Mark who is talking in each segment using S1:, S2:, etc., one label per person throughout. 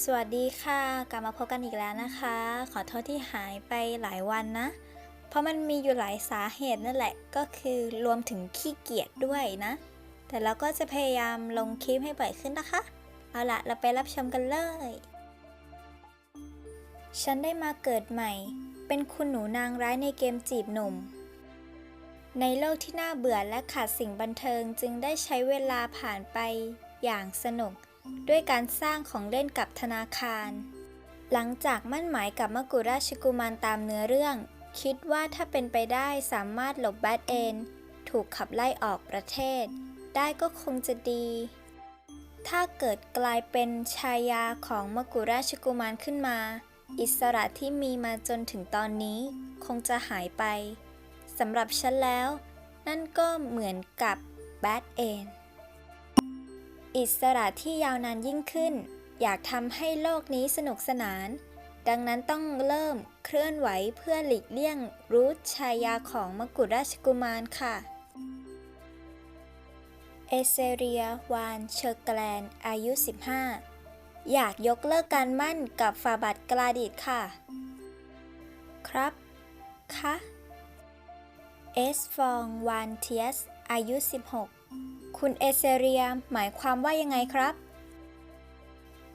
S1: สวัสดีค่ะ กลับมาพบกันอีกแล้วนะคะ ขอโทษที่หายไปหลายวันนะ เพราะมันมีอยู่หลายสาเหตุนั่นแหละ ก็คือรวมถึงขี้เกียจด้วยนะ แต่เราก็จะพยายามลงคลิปให้บ่อยขึ้นนะคะ เอาละเราไปรับชมกันเลย ฉันได้มาเกิดใหม่ เป็นคุณหนูนางร้ายในเกมจีบหนุ่ม ในโลกที่น่าเบื่อและขาดสิ่งบันเทิงจึงได้ใช้เวลาผ่านไปอย่างสนุก ด้วยการสร้างของเล่นกับธนาคาร หลังจากมั่นหมายกับมกุราชกุมารตามเนื้อเรื่อง คิดว่าถ้าเป็นไปได้สามารถหลบแบดเอนถูกขับไล่ออกประเทศ ได้ก็คงจะดี ถ้าเกิดกลายเป็นชายาของมกุราชกุมารขึ้นมา อิสระที่มีมาจนถึงตอนนี้ คงจะหายไปสำหรับฉันแล้ว นั่นก็เหมือนกับแบดเอน อิสระที่ยาวนานยิ่งขึ้น อยากทำให้โลกนี้สนุกสนาน ดังนั้นต้องเริ่มเคลื่อนไหวเพื่อหลีกเลี่ยงรูทชายาของมกุฎราชกุมารค่ะ เอเซเรียวานเชอร์แกลนอายุ 15 อยากยกเลิกการมั่นกับฟาบัตกลาดิดค่ะ ครับคะเอสฟองวานเทียส อายุ 16 คุณเอเซเรียหมายความว่ายังไงครับ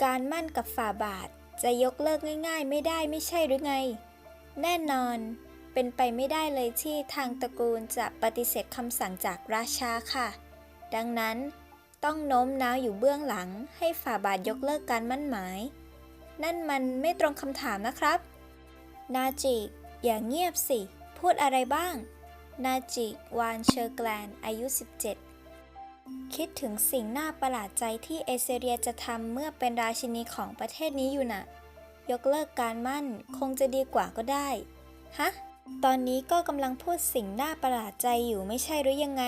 S1: การมั่นกับฝ่าบาทจะยกเลิกง่าย ๆ ไม่ได้ไม่ใช่หรือไง แน่นอน เป็นไปไม่ได้เลยที่ทางตระกูลจะปฏิเสธคำสั่งจากราชาค่ะ ดังนั้นต้องโน้มน้าวอยู่เบื้องหลัง ให้ฝ่าบาทยกเลิกการมั่นหมาย นั่นมันไม่ตรงคำถามนะครับ นาจิอย่าเงียบสิ พูดอะไรบ้าง นาจิวานเชอร์แกลนอายุ 17 คิดถึงสิ่งน่าประหลาดใจที่เอเซเรียจะทำเมื่อเป็นราชินีของประเทศนี้อยู่น่ะ ยกเลิกการมั่นคงจะดีกว่าก็ได้ ฮะ ตอนนี้ก็กำลังพูดสิ่งน่าประหลาดใจอยู่ไม่ใช่หรือยังไง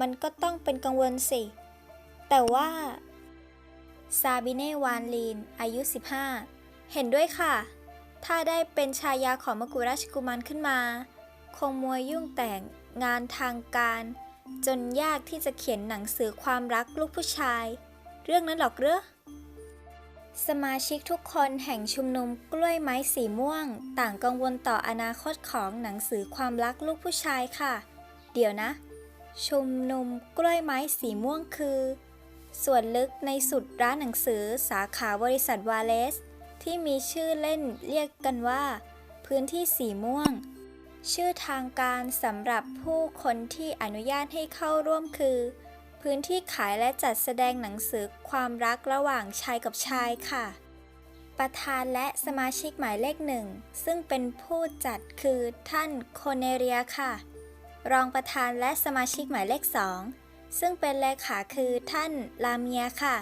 S1: มันก็ต้องเป็นกังวลสิ แต่ว่า ซาบิเน่วานลีน อายุ 15 เห็นด้วยค่ะ ถ้าได้เป็นชายาของมกุราชกุมารขึ้นมา คงมัวยุ่งแต่งงานทางการ จนยากที่จะเขียนหนังสือความรักลูกผู้ชาย เรื่องนั้นหรอกเหรอสมาชิกทุกคนแห่งชุมนุมกล้วยไม้สีม่วง ต่างกังวลต่ออนาคตของหนังสือความรักลูกผู้ชายค่ะ เดี๋ยวนะ ชุมนุมกล้วยไม้สีม่วงคือ ส่วนลึกในสุดร้านหนังสือสาขาบริษัทวาเลส ที่มีชื่อเล่นเรียกกันว่า พื้นที่สีม่วง ชื่อทางการสำหรับผู้คนที่อนุญาตให้เข้าร่วมคือ พื้นที่ขายและจัดแสดงหนังสือความรักระหว่างชายกับชายค่ะ ประธานและสมาชิกหมายเลขหนึ่ง ซึ่งเป็นผู้จัดคือท่านโคเนเรียค่ะ รองประธานและสมาชิกหมายเลขสองซึ่งเป็นเลขาคือท่านลาเมียค่ะ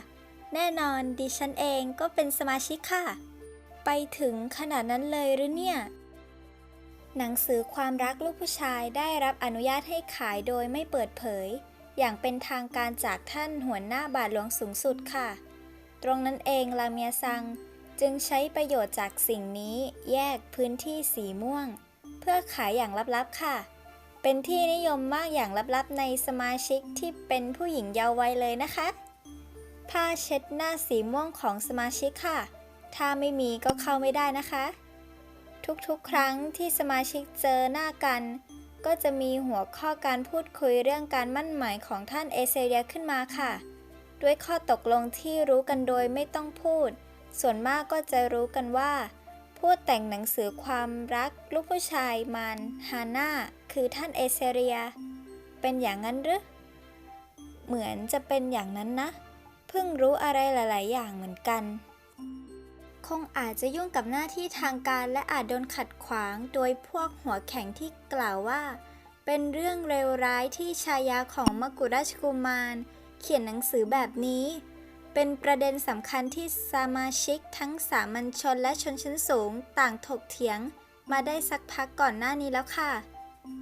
S1: แน่นอนดิฉันเองก็เป็นสมาชิกค่ะ ไปถึงขนาดนั้นเลยหรือเนี่ย หนังสือความรักลูกผู้ชายได้รับอนุญาตให้ขายโดยไม่เปิดเผย อย่างเป็นทางการจากท่านหัวหน้าบาทหลวงสูงสุดค่ะ ตรงนั้นเองลาเมียซังจึงใช้ประโยชน์จากสิ่งนี้แยกพื้นที่สีม่วง เพื่อขายอย่างลับๆค่ะ เป็นที่นิยมมากอย่างลับๆในสมาชิกที่เป็นผู้หญิงเยาว์วัยเลยนะคะ ผ้าเช็ดหน้าสีม่วงของสมาชิกค่ะ ถ้าไม่มีก็เข้าไม่ได้นะคะ ทุกๆ ครั้งที่สมาชิกเจอหน้ากัน ก็จะมีหัวข้อการพูดคุยเรื่องการมั่นหมายของท่านเอเซเรียขึ้นมาค่ะ ด้วยข้อตกลงที่รู้กันโดยไม่ต้องพูด ส่วนมากก็จะรู้กันว่า ผู้แต่งหนังสือความรักลูกผู้ชายมานฮาน่าคือท่านเอเซเรีย เป็นอย่างนั้นหรือ เหมือนจะเป็นอย่างนั้นนะ เพิ่งรู้อะไรหลาย ๆ อย่างเหมือนกัน คงอาจจะยุ่งกับหน้าที่ทางการและอาจโดนขัดขวางโดยพวกหัวแข็งที่กล่าวว่า เป็นเรื่องเลวร้ายที่ชายาของมกุฎราชกุมาร เขียนหนังสือแบบนี้ เป็นประเด็นสำคัญที่สมาชิกทั้งสามัญชนและชนชั้นสูงต่างถกเถียงมาได้สักพักก่อนหน้านี้แล้วค่ะ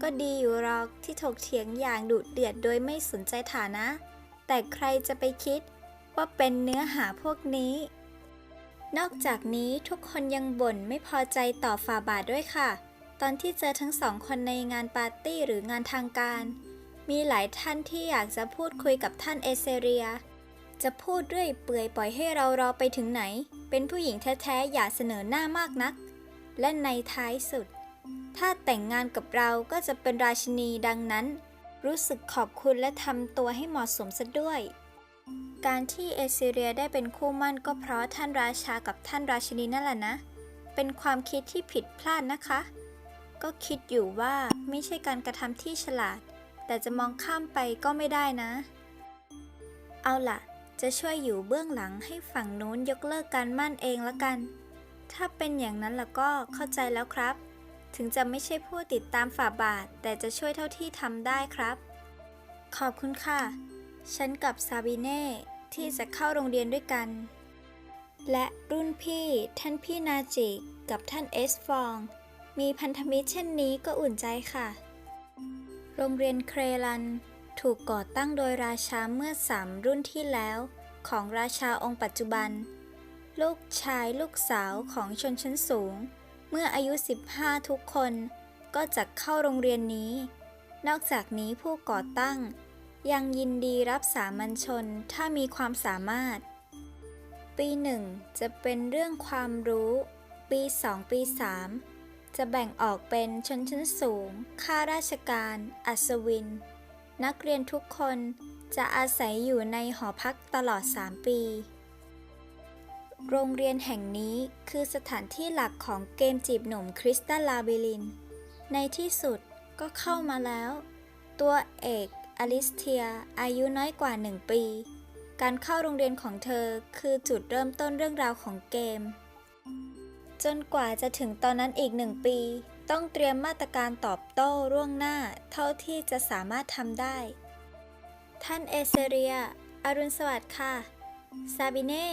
S1: ก็ดีอยู่หรอกที่ถกเถียงอย่างดุเดือดโดยไม่สนใจฐานะ แต่ใครจะไปคิดว่าเป็นเนื้อหาพวกนี้ นอกจากนี้ทุกคนยังบ่นไม่พอใจต่อฝาบาทด้วยค่ะ ตอนที่เจอทั้งสองคนในงานปาร์ตี้หรืองานทางการ มีหลายท่านที่อยากจะพูดคุยกับท่านเอเซเรีย จะพูดเรื่อยเปื่อยปล่อยให้เรารอไปถึงไหน เป็นผู้หญิงแท้ๆอย่าเสนอหน้ามากนัก และในท้ายสุด ถ้าแต่งงานกับเราก็จะเป็นราชินีดังนั้น รู้สึกขอบคุณและทำตัวให้เหมาะสมซะด้วย การที่เอซิเรียได้เป็นคู่มั่นก็เพราะท่านราชากับท่านราชินีนั่นแหละนะ เป็นความคิดที่ผิดพลาดนะคะ ก็คิดอยู่ว่าไม่ใช่การกระทำที่ฉลาด แต่จะมองข้ามไปก็ไม่ได้นะ เอาล่ะ จะช่วยอยู่เบื้องหลังให้ฝั่งนู้นยกเลิกการมั่นเองละกัน ถ้าเป็นอย่างนั้นล้วก็เข้าใจแล้วครับ ถึงจะไม่ใช่ผู้ติดตามฝ่าบาท แต่จะช่วยเท่าที่ทำได้ครับ ขอบคุณค่ะ ฉันกับซาบิเน่ที่จะเข้าโรงเรียนด้วยกัน และรุ่นพี่ท่านพี่นาจิกับท่านเอสฟอง มีพันธมิตรเช่นนี้ก็อุ่นใจค่ะ โรงเรียนเครลันถูกก่อตั้งโดยราชาเมื่อสามรุ่นที่แล้ว ของราชาองค์ปัจจุบัน ลูกชายลูกสาวของชนชั้นสูง เมื่ออายุ 15 ทุกคนก็จะเข้าโรงเรียนนี้ นอกจากนี้ผู้ก่อตั้ง ยังยินดีรับสามัญชนถ้ามีความสามารถ ปีหนึ่งจะเป็นเรื่องความรู้ ปี2ปี3จะแบ่งออกเป็นชนชั้นสูง ข้าราชการ อัศวิน นักเรียนทุกคนจะอาศัยอยู่ในหอพักตลอด 3 ปี โรงเรียนแห่งนี้คือสถานที่หลักของเกมจีบหนุ่มคริสตัลลาบิลิน ในที่สุดก็เข้ามาแล้ว ตัวเอก อลิสเทีย อายุน้อยกว่า 1 ปี การเข้าโรงเรียนของเธอคือจุดเริ่มต้นเรื่องราวของเกม จนกว่าจะถึงตอนนั้นอีกหนึ่งปี ต้องเตรียมมาตรการตอบโต้ร่วงหน้าเท่าที่จะสามารถทำได้ ท่านเอเซเรีย อรุณสวัสดิ์ค่ะ ซาบิเน่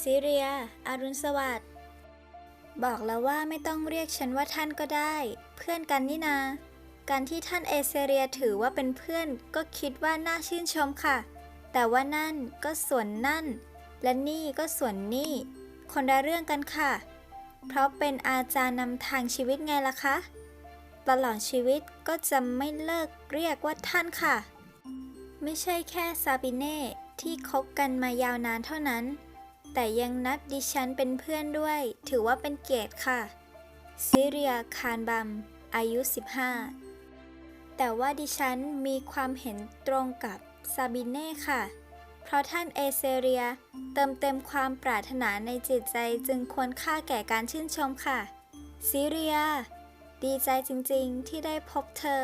S1: ซิเรีย อรุณสวัสดิ์บอกแล้วว่าไม่ต้องเรียกฉันว่าท่านก็ได้ เพื่อนกันนี่นา การที่ท่านเอเซเรียถือว่าเป็นเพื่อนก็คิดว่าน่าชื่นชมค่ะ แต่ว่านั่นก็ส่วนนั่น และนี่ก็ส่วนนี่ คนละเรื่องกันค่ะ เพราะเป็นอาจารย์นำทางชีวิตไงล่ะคะ ตลอดชีวิตก็จะไม่เลิกเรียกว่าท่านค่ะ ไม่ใช่แค่ซาบิเน่ที่คบกันมายาวนานเท่านั้น แต่ยังนับดิฉันเป็นเพื่อนด้วย ถือว่าเป็นเกียรติค่ะ ซิเรีย คานบัม อายุ 15 แต่ว่าดิฉันมีความเห็นตรงกับซาบิเน่ค่ะ เพราะท่านเอเซเรียเติมเต็มความปรารถนาในจิตใจจึงควรค่าแก่การชื่นชมค่ะ ซิเรีย ดีใจจริงๆที่ได้พบเธอ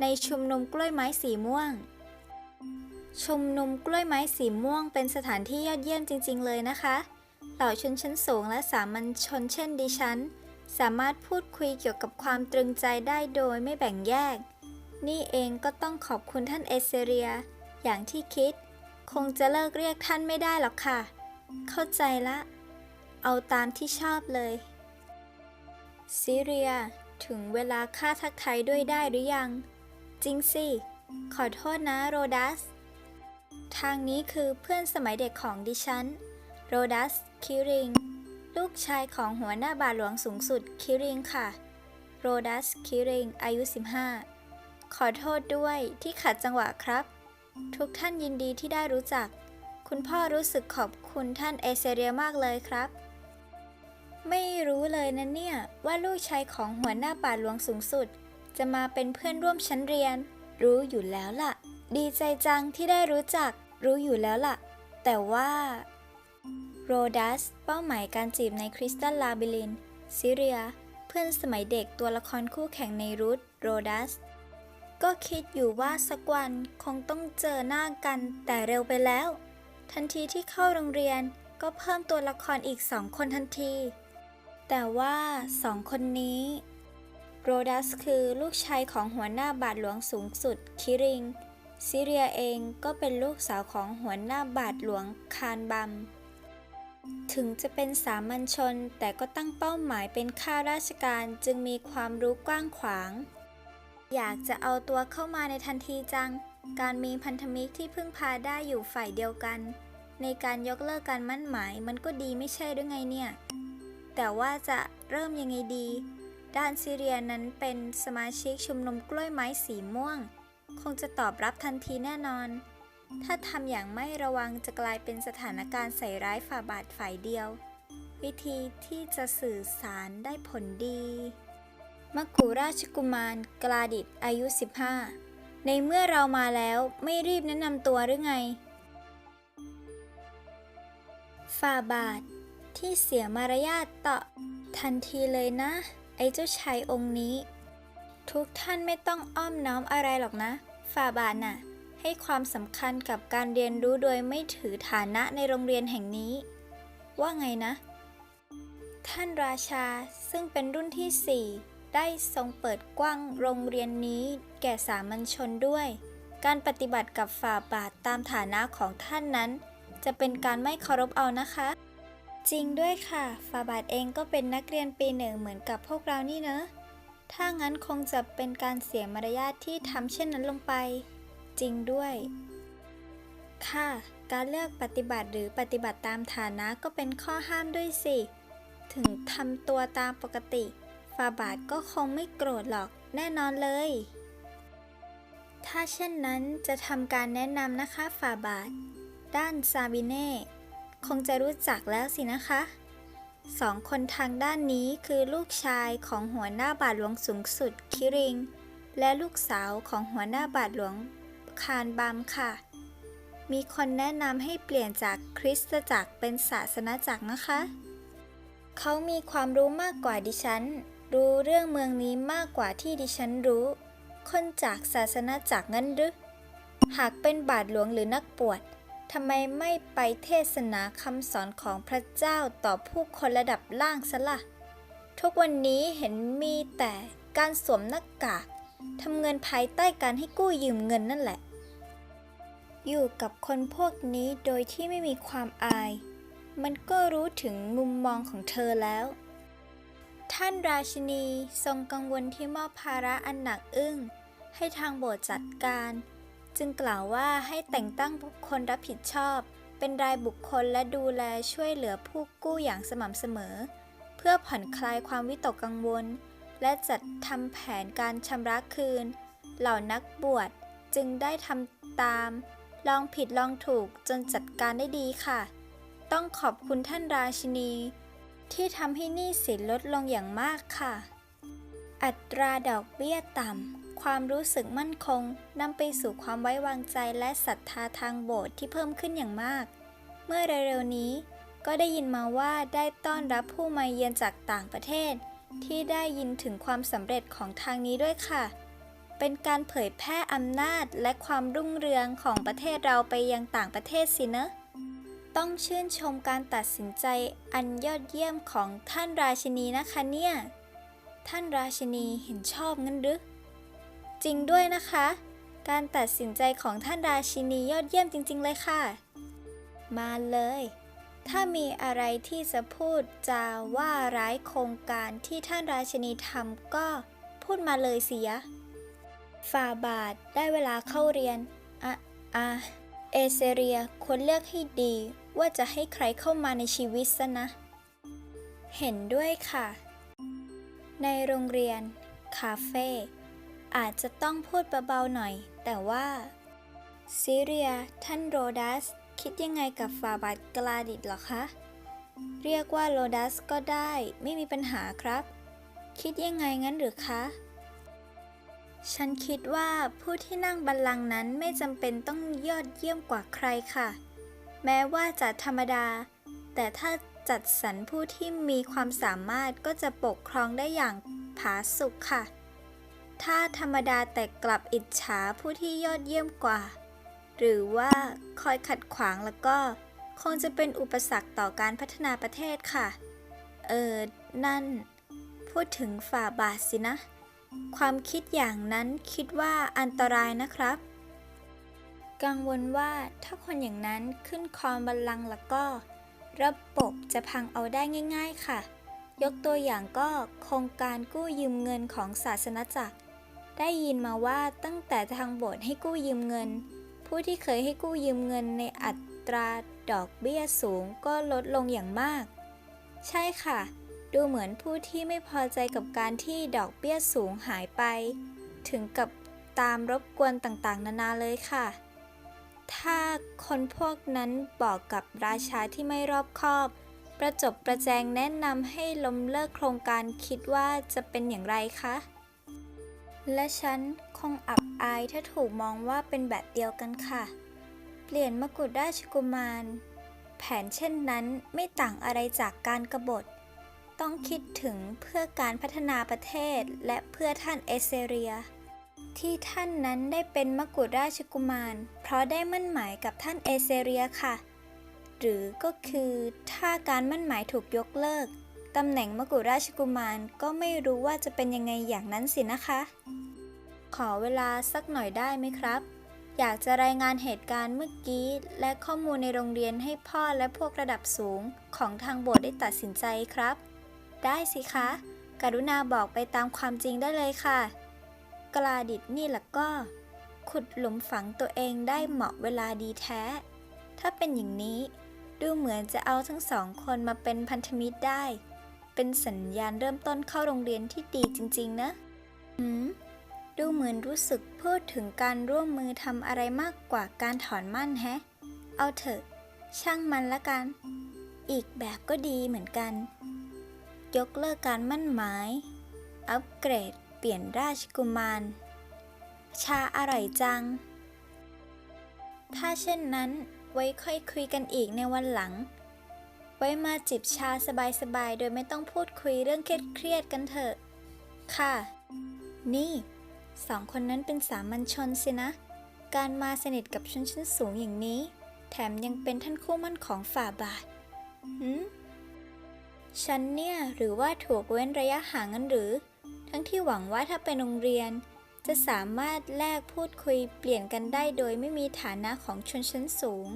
S1: ในชุมนุมกล้วยไม้สีม่วง ชุมนุมกล้วยไม้สีม่วงเป็นสถานที่ยอดเยี่ยมจริง ๆ เลยนะคะเหล่าชนชั้นสูงและสามัญชนเช่นดิฉัน สามารถพูดคุยเกี่ยวกับความตรึงใจได้โดยไม่แบ่งแยก นี่เองก็ต้องขอบคุณท่านเอเซเรีย อย่างที่คิด คงจะเลิกเรียกท่านไม่ได้หรอกค่ะ เข้าใจละ เอาตามที่ชอบเลยซิเรียถึงเวลาค่าทักทายด้วยได้หรือยัง จริงสิ ขอโทษนะโรดัส ทางนี้คือเพื่อนสมัยเด็กของดิฉัน โรดัส คิริง ลูกชายของหัวหน้าบาทหลวงสูงสุด คิริงค่ะ โรดัส คิริง อายุ 15 ขอโทษด้วยที่ขัดจังหวะครับ ทุกท่านยินดีที่ได้รู้จัก คุณพ่อรู้สึกขอบคุณท่านเอเซเรียมากเลยครับ ไม่รู้เลยนะเนี่ย ว่าลูกชายของหัวหน้าป่าหลวงสูงสุด จะมาเป็นเพื่อนร่วมชั้นเรียน รู้อยู่แล้วล่ะ ดีใจจังที่ได้รู้จัก รู้อยู่แล้วล่ะ แต่ว่าโรดัส เป้าหมายการจีบในคริสตัลลาบิลิน ซิเรีย เพื่อนสมัยเด็กตัวละครคู่แข่งในรูทโรดัส ก็คิดอยู่ว่าสักวันคงต้องเจอหน้ากันแต่เร็วไปแล้ว ทันทีที่เข้าโรงเรียนก็เพิ่มตัวละครอีกสองคนทันที แต่ว่าสองคนนี้ โรดัสคือลูกชายของหัวหน้าบาทหลวงสูงสุด คิริง ซิเรียเองก็เป็นลูกสาวของหัวหน้าบาทหลวงคานบัม ถึงจะเป็นสามัญชนแต่ก็ตั้งเป้าหมายเป็นข้าราชการจึงมีความรู้กว้างขวาง อยากจะเอาตัวเข้ามาในทันทีจัง การมีพันธมิตรที่พึ่งพาได้อยู่ฝ่ายเดียวกัน ในการยกเลิกการมั่นหมายมันก็ดีไม่ใช่หรือไงเนี่ย แต่ว่าจะเริ่มยังไงดี ด้านซีเรียนั้นเป็นสมาชิกชุมนุมกล้วยไม้สีม่วง คงจะตอบรับทันทีแน่นอน ถ้าทำอย่างไม่ระวังจะกลายเป็นสถานการณ์ใส่ร้ายฝ่าบาทฝ่ายเดียว วิธีที่จะสื่อสารได้ผลดี มกุราชกุมารกลาดิตอายุ 15 ในเมื่อเรามาแล้วไม่รีบแนะนำตัวหรือไง ฝ่าบาท ที่เสียมารยาทต่อทันทีเลยนะ ไอ้เจ้าชายองค์นี้ ทุกท่านไม่ต้องอ้อมน้อมอะไรหรอกนะ ฝ่าบาทน่ะ ให้ความสำคัญกับการเรียนรู้โดยไม่ถือฐานะในโรงเรียนแห่งนี้ ว่าไงนะ ท่านราชาซึ่งเป็นรุ่นที่4 ได้ทรงเปิดกว้างโรงเรียนนี้แก่สามัญชนด้วย การปฏิบัติกับฝ่าบาทตามฐานะของท่านนั้น จะเป็นการไม่เคารพเอานะคะ จริงด้วยค่ะฝ่าบาทเองก็เป็นนักเรียนปีหนึ่งเหมือนกับพวกเรานี่เนอะถ้างั้นคงจะเป็นการเสียมารยาทที่ทำเช่นนั้นลงไป จริงด้วย ค่ะ การเลือกปฏิบัติหรือปฏิบัติตามฐานะก็เป็นข้อห้ามด้วยสิ ถึงทำตัวตามปกติ ฟาบาทก็คงไม่โกรธหรอกแน่นอนเลย ถ้าเช่นนั้นจะทำการแนะนำนะคะฟาบาท ด้านซาบิเน่ คงจะรู้จักแล้วสินะคะสองคนทางด้านนี้คือลูกชายของหัวหน้าบาทหลวงสูงสุดคิริง และลูกสาวของหัวหน้าบาทหลวงคานบามค่ะ มีคนแนะนำให้เปลี่ยนจากคริสตจักรเป็นศาสนาจักรนะคะ เขามีความรู้มากกว่าดิฉัน รู้เรื่องเมืองนี้มากกว่าที่ดิฉันรู้ คนจากศาสนาจักรงั้นหรือ หากเป็นบาทหลวงหรือนักบวชทำไมไม่ไปเทศนาคำสอนของพระเจ้าต่อผู้คนระดับล่างซะละ่ะ ทุกวันนี้เห็นมีแต่การสวมหน้ากากทำเงินภายใต้การให้กู้ยืมเงินนั่นแหละ อยู่กับคนพวกนี้โดยที่ไม่มีความอาย มันก็รู้ถึงมุมมองของเธอแล้ว ท่านราชินีทรงกังวลที่มอบภาระอันหนักอึ้ง ให้ทางโบสถ์จัดการ จึงกล่าวว่าให้แต่งตั้งบุคคลรับผิดชอบ เป็นรายบุคคลและดูแลช่วยเหลือผู้กู้อย่างสม่ำเสมอ เพื่อผ่อนคลายความวิตกกังวล และจัดทำแผนการชำระคืน เหล่านักบวชจึงได้ทำตาม ลองผิดลองถูกจนจัดการได้ดีค่ะ ต้องขอบคุณท่านราชินี ที่ทำให้หนี้สินลดลงอย่างมากค่ะ อัตราดอกเบี้ยต่ำ ความรู้สึกมั่นคงนำไปสู่ความไว้วางใจและศรัทธาทางโบสถ์ที่เพิ่มขึ้นอย่างมาก เมื่อเร็วๆนี้ก็ได้ยินมาว่าได้ต้อนรับผู้มาเยือนจากต่างประเทศ ที่ได้ยินถึงความสำเร็จของทางนี้ด้วยค่ะ เป็นการเผยแพร่อำนาจและความรุ่งเรืองของประเทศเราไปยังต่างประเทศสินะ ต้องชื่นชมการตัดสินใจอันยอดเยี่ยมของท่านราชินีนะคะเนี่ย ท่านราชินีเห็นชอบงั้นหรือ จริงด้วยนะคะ การตัดสินใจของท่านราชินียอดเยี่ยมจริง ๆ เลยค่ะ มาเลย ถ้ามีอะไรที่จะพูดจาว่าร้ายโครงการที่ท่านราชินีทำก็พูดมาเลยเสิยฝ่าบาทได้เวลาเข้าเรียน อะอะเอเซเรียควรเลือกให้ดี ว่าจะให้ใครเข้ามาในชีวิตซะนะ เห็นด้วยค่ะ ในโรงเรียน คาเฟ่ อาจจะต้องพูดเบาๆหน่อย แต่ว่าซีเรีย ท่านโรดัส คิดยังไงกับฝาบาทกลาดิตหรอคะ เรียกว่าโรดัสก็ได้ ไม่มีปัญหาครับ คิดยังไงงั้นหรือคะ ฉันคิดว่าผู้ที่นั่งบัลลังก์นั้นไม่จำเป็นต้องยอดเยี่ยมกว่าใครค่ะ แม้ว่าจะธรรมดา แต่ถ้าจัดสรรผู้ที่มีความสามารถก็จะปกครองได้อย่างผาสุกค่ะ ถ้าธรรมดาแต่กลับอิจฉาผู้ที่ยอดเยี่ยมกว่า หรือว่าคอยขัดขวางแล้วก็ คงจะเป็นอุปสรรคต่อการพัฒนาประเทศค่ะ เออ นั่น พูดถึงฝ่าบาทสินะ ความคิดอย่างนั้นคิดว่าอันตรายนะครับ กังวลว่าถ้าคนอย่างนั้นขึ้นครองบัลลังก์แล้วก็ ระบบจะพังเอาได้ง่าย ๆ ค่ะ ยกตัวอย่างก็โครงการกู้ยืมเงินของศาสนจักร ได้ยินมาว่าตั้งแต่ทางโบสถ์ให้กู้ยืมเงิน ผู้ที่เคยให้กู้ยืมเงินในอัตราดอกเบี้ยสูงก็ลดลงอย่างมาก ใช่ค่ะ ดูเหมือนผู้ที่ไม่พอใจกับการที่ดอกเบี้ยสูงหายไป ถึงกับตามรบกวนต่างๆ นานาเลยค่ะ ถ้าคนพวกนั้นบอกกับราชาที่ไม่รอบคอบ ประจบประแจงแนะนำให้ล้มเลิกโครงการคิดว่าจะเป็นอย่างไรคะ และฉันคงอับอายถ้าถูกมองว่าเป็นแบบเดียวกันค่ะ เปลี่ยนมกุฎราชกุมาร แผนเช่นนั้นไม่ต่างอะไรจากการกรบฏ ต้องคิดถึงเพื่อการพัฒนาประเทศและเพื่อท่านเอเซเรีย ที่ท่านนั้นได้เป็นมกุฎราชกุมาร เพราะได้มั่นหมายกับท่านเอเซเรียค่ะ หรือก็คือถ้าการมั่นหมายถูกยกเลิกตำแหน่งมกุฎราชกุมารก็ไม่รู้ว่าจะเป็นยังไงอย่างนั้นสินะคะ ขอเวลาสักหน่อยได้ไหมครับ อยากจะรายงานเหตุการณ์เมื่อกี้ และข้อมูลในโรงเรียนให้พ่อและพวกระดับสูงของทางโบสถ์ได้ตัดสินใจครับ ได้สิคะ กรุณาบอกไปตามความจริงได้เลยค่ะ กลาดิดนี่แหละก็ ขุดหลุมฝังตัวเองได้เหมาะเวลาดีแท้ ถ้าเป็นอย่างนี้ ดูเหมือนจะเอาทั้งสองคนมาเป็นพันธมิตรได้ เป็นสัญญาณเริ่มต้นเข้าโรงเรียนที่ดีจริง ๆ นะ หืม ดูเหมือนรู้สึกพูดถึงการร่วมมือทำอะไรมากกว่าการถอนมั่นแฮะ เอาเถอะ ช่างมันละกัน อีกแบบก็ดีเหมือนกัน ยกเลิกการมั่นหมาย อัปเกรด เปลี่ยนราชกุมาร ชาอร่อยจัง ถ้าเช่นนั้นไว้ค่อยคุยกันอีกในวันหลัง ไว้มาจิบชาสบายๆ โดยไม่ต้องพูดคุยเรื่องเครียดๆกันเถอะ ค่ะ นี่สองคนนั้นเป็นสามัญชนสินะ การมาสนิทกับชนชั้นสูงอย่างนี้ แถมยังเป็นท่านคู่มั่นของฝ่าบาทหืมฉันเนี่ยหรือว่าถูกเว้นระยะห่างกันหรือ ทั้งที่หวังว่าถ้าเป็นโรงเรียน จะสามารถแลกพูดคุยเปลี่ยนกันได้โดยไม่มีฐานะของชนชั้นสูง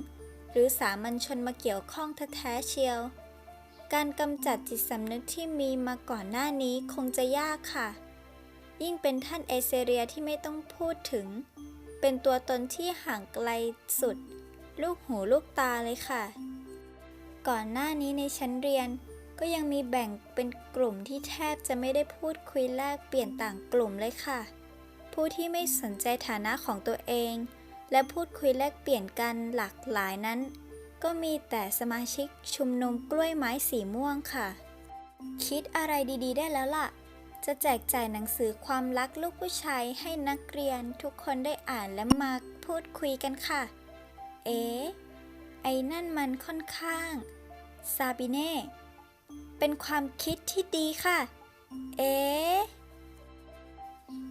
S1: หรือสามัญชนมาเกี่ยวข้องแท้ๆเชียว การกำจัดจิตสำนึกที่มีมาก่อนหน้านี้คงจะยากค่ะ ยิ่งเป็นท่านเอเซเรียที่ไม่ต้องพูดถึง เป็นตัวตนที่ห่างไกลสุด ลูกหูลูกตาเลยค่ะ ก่อนหน้านี้ในชั้นเรียน ก็ยังมีแบ่งเป็นกลุ่มที่แทบจะไม่ได้พูดคุยแลกเปลี่ยนต่างกลุ่มเลยค่ะ ผู้ที่ไม่สนใจฐานะของตัวเอง และพูดคุยแลกเปลี่ยนกันหลากหลายนั้น ก็มีแต่สมาชิกชุมนุมกล้วยไม้สีม่วงค่ะ คิดอะไรดีๆ ได้แล้วล่ะ จะแจกจ่ายหนังสือความรักลูกผู้ชายให้นักเรียนทุกคนได้อ่านและมาพูดคุยกันค่ะ เอ๊ไอ้นั่นมันค่อนข้าง ซาบิเน่ เป็นความคิดที่ดีค่ะ เอ๊ะ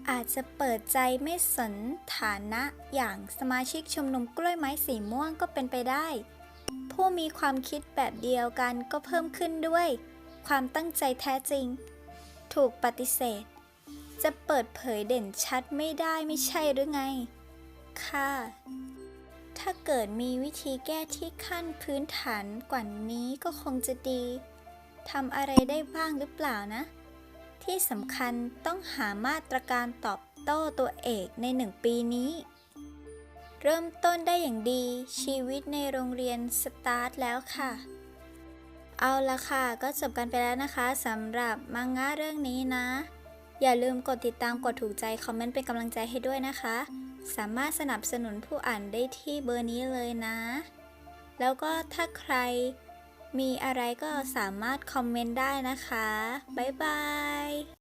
S1: อาจจะเปิดใจไม่สนฐานะอย่างสมาชิกชมรมกล้วยไม้สีม่วงก็เป็นไปได้ ผู้มีความคิดแบบเดียวกันก็เพิ่มขึ้นด้วย ความตั้งใจแท้จริง ถูกปฏิเสธ จะเปิดเผยเด่นชัดไม่ได้ไม่ใช่หรือไง ค่ะ ถ้าเกิดมีวิธีแก้ที่ขั้นพื้นฐานกว่านี้ก็คงจะดี ทำอะไรได้บ้างหรือเปล่านะ ที่สำคัญต้องหามาตรการตอบโต้ตัวเอกในหนึ่งปีนี้ เริ่มต้นได้อย่างดีชีวิตในโรงเรียนสตาร์ทแล้วค่ะ เอาละค่ะ ก็จบกันไปแล้วนะคะสำหรับมังงะเรื่องนี้นะ อย่าลืมกดติดตามกดถูกใจ คอมเมนต์เป็นกำลังใจให้ด้วยนะคะ สามารถสนับสนุนผู้อ่านได้ที่เบอร์นี้เลยนะ แล้วก็ถ้าใคร มีอะไรก็สามารถคอมเมนต์ได้นะคะ บ๊ายบาย